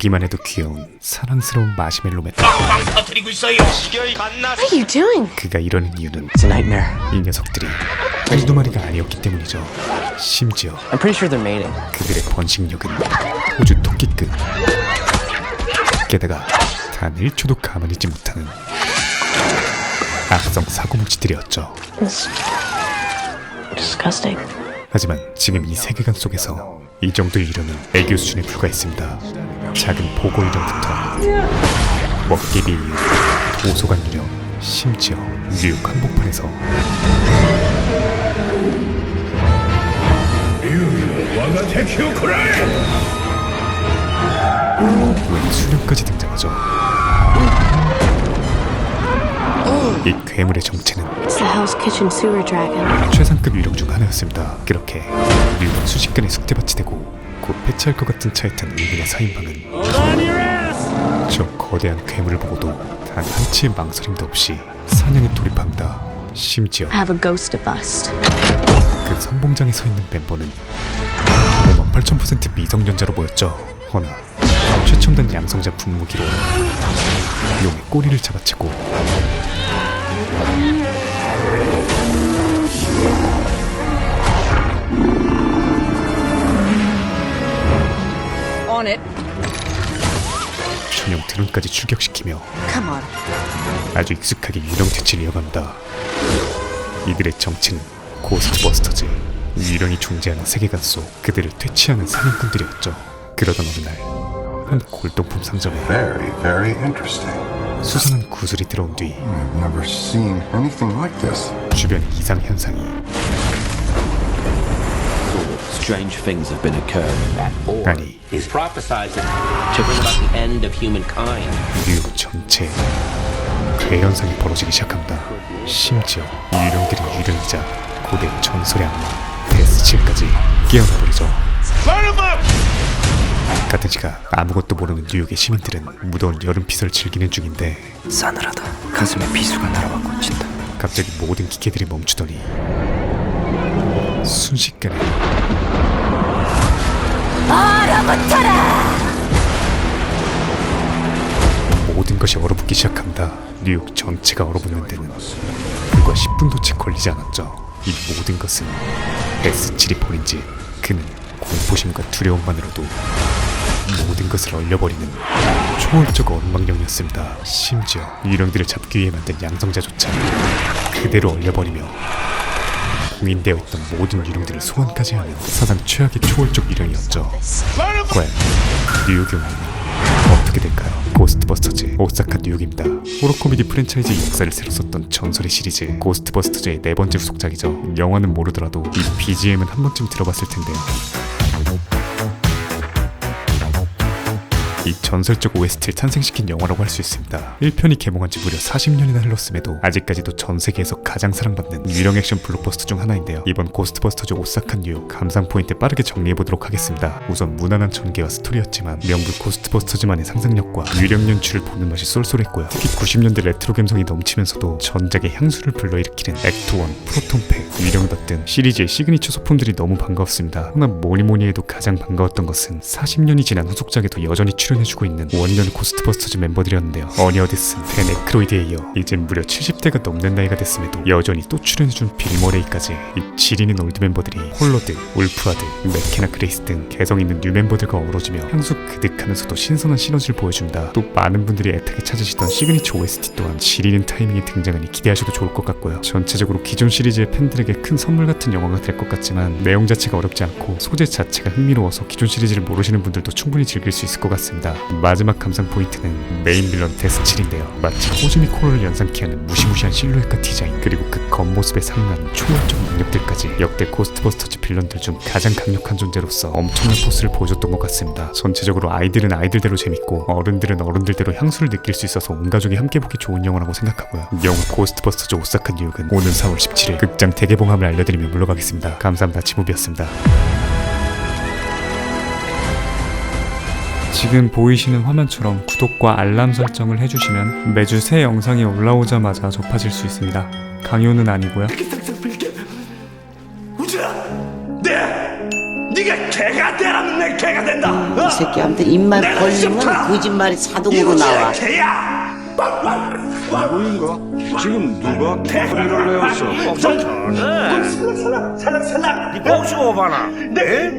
보기만 해도 귀여운 사랑스러운 마시멜로 맷 빵빵 터뜨리고 있어요. 지겨이. What are you doing? 그가 이러는 이유는 It's a nightmare. 이 녀석들이 한두 마리가 아니었기 때문이죠 심지어 I'm pretty sure they're mating. 그들의 번식력은 호주 토끼급 게다가 단 1초도 가만히 있지 못하는 악성 사고뭉치들이었죠 Disgusting. 하지만 지금 이 세계관 속에서 이 정도의 유령은 애교 수준에 불과했습니다 작은 보고 유령부터 먹개비 도소간 유령 심지어 뉴욕 한복판에서 왜 수령까지 등장하죠 이 괴물의 정체는. 최상급 유령 중 하나였습니다. 그렇게 뉴욕은 순식간에 숙대밭이 되고 곧 폐차할 것 같은 차에 탄 의민의 사인방은 저 거대한 괴물을 보고도 단 한치의 망설임도 없이 사냥에 돌입합니다. 심지어. 그 선봉장에 서 있는 멤버는 5만 8천% 미성년자로 보였죠. 허나 최첨단 양성자 분무기로 용의 꼬리를 잡아채고 On it. 전용 드론까지 출격시키며 Come on. 아주 익숙하게 유령 퇴치를 이어갑니다. 이들의 정체는 고스트버스터즈. 유령이 존재하는 세계관 속 그들을 퇴치하는 사냥꾼들이었죠. 그러던 어느 날, 한 골동품 상점에 Very, very interesting. 수상한 구슬이 들어온 뒤 I've never seen anything like this. 주변 이상 현상이 Strange things have been occurring. That orb 아니 is prophesizing to bring about the end of humankind. 뉴욕 전체에 괴현상이 벌어지기 시작합니다. 심지어 유령들이 유령이자 고대 전설의 악마 데스칠까지 깨어나버리죠. 같은 시각 아무것도 모르는 뉴욕의 시민들은 무더운 여름 피서를 즐기는 중인데 싸늘하다. 가슴에 비수가 날아와 꽂힌다. 갑자기 모든 기계들이 멈추더니 순식간에 모든 것이 얼어붙기 시작합니다. 뉴욕 전체가 얼어붙는 데는 불과 10분도 채 걸리지 않았죠. 이 모든 것은 S7이 벌인 지 그는 공포심과 두려움만으로도 모든 것을 얼려버리는 초월적 엉망령이었습니다. 심지어 유령들을 잡기 위해 만든 양성자조차 그대로 얼려버리며 공인되어 있던 모든 유령들을 소환까지 하는 사상 최악의 초월적 유령이었죠. 과연 뉴욕의 운명은 어떻게 될까요? 고스트버스터즈 오사카 뉴욕입니다. 호러 코미디 프랜차이즈 역사를 새로 썼던 전설의 시리즈 고스트버스터즈의 네 번째 후속작이죠. 영화는 모르더라도 이 BGM은 한 번쯤 들어봤을 텐데요. 이 전설적 OST를 탄생시킨 영화라고 할 수 있습니다. 1편이 개봉한 지 무려 40년이나 흘렀음에도 아직까지도 전 세계에서 가장 사랑받는 유령 액션 블록버스터 중 하나인데요. 이번 고스트버스터즈 오사카 뉴욕 감상 포인트 빠르게 정리해보도록 하겠습니다. 우선 무난한 전개와 스토리였지만 명불 고스트버스터즈만의 상상력과 유령 연출을 보는 맛이 쏠쏠했고요. 특히 90년대 레트로 감성이 넘치면서도 전작의 향수를 불러일으키는 액트 1, 프로톤팩, 유령 덧등 시리즈의 시그니처 소품들이 너무 반가웠습니다. 하나 뭐니 뭐니 해도 가장 반가웠던 것은 40년이 지난 후속작에도 여전히 출 연해주고 있는 원년 고스트버스터즈 멤버들이었는데요. 어니어디슨, 벤 에크로이드에 이어 이제 무려 70대가 넘는 나이가 됐음에도 여전히 또 출연해준 빌머레이까지 이 지리는 올드 멤버들이 홀로드, 울프아드, 맥케나 그레이스 등 개성 있는 뉴 멤버들과 어우러지며 향수 그득하면서도 신선한 시너지를 보여준다. 또 많은 분들이 애타게 찾으시던 시그니처 OST 또한 지리는 타이밍에 등장하니 기대하셔도 좋을 것 같고요. 전체적으로 기존 시리즈의 팬들에게 큰 선물 같은 영화가 될 것 같지만 내용 자체가 어렵지 않고 소재 자체가 흥미로워서 기존 시리즈를 모르시는 분들도 충분히 즐길 수 있을 것 같습니다. 마지막 감상 포인트는 메인 빌런 데스칠인데요. 마치 호즈미 코로를 연상케 하는 무시무시한 실루엣과 디자인 그리고 그 겉모습에 상응하는 초월적 능력들까지 역대 고스트버스터즈 빌런들 중 가장 강력한 존재로서 엄청난 포스를 보여줬던 것 같습니다. 전체적으로 아이들은 아이들대로 재밌고 어른들은 어른들대로 향수를 느낄 수 있어서 온 가족이 함께 보기 좋은 영화라고 생각하고요. 영화 고스트버스터즈 오사카 뉴욕은 오는 4월 17일 극장 대개봉함을 알려드리며 물러가겠습니다. 감사합니다. 지무비였습니다. 지금 보이시는 화면처럼 구독과 알람 설정을 해주시면 매주 새 영상이 올라오자마자 접하실 수 있습니다. 강요는 아니고요. 네. 네가 개 내가 되라면 내 개가 된다. 어? 이 새끼한테 입만 내가 벌리면 싫다. 거짓말이 자동으로 나와. 내 개야. 누구인가? 지금 누가 소리를 내었어? 살랑 살랑 살랑 살랑 네 뽕수고 봐라. 내